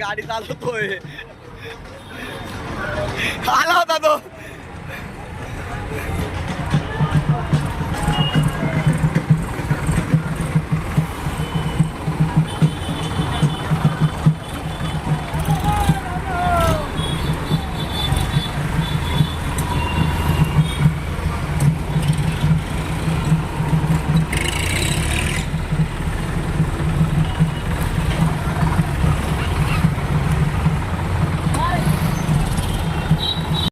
गाडी चालवतोय. आला होता तो.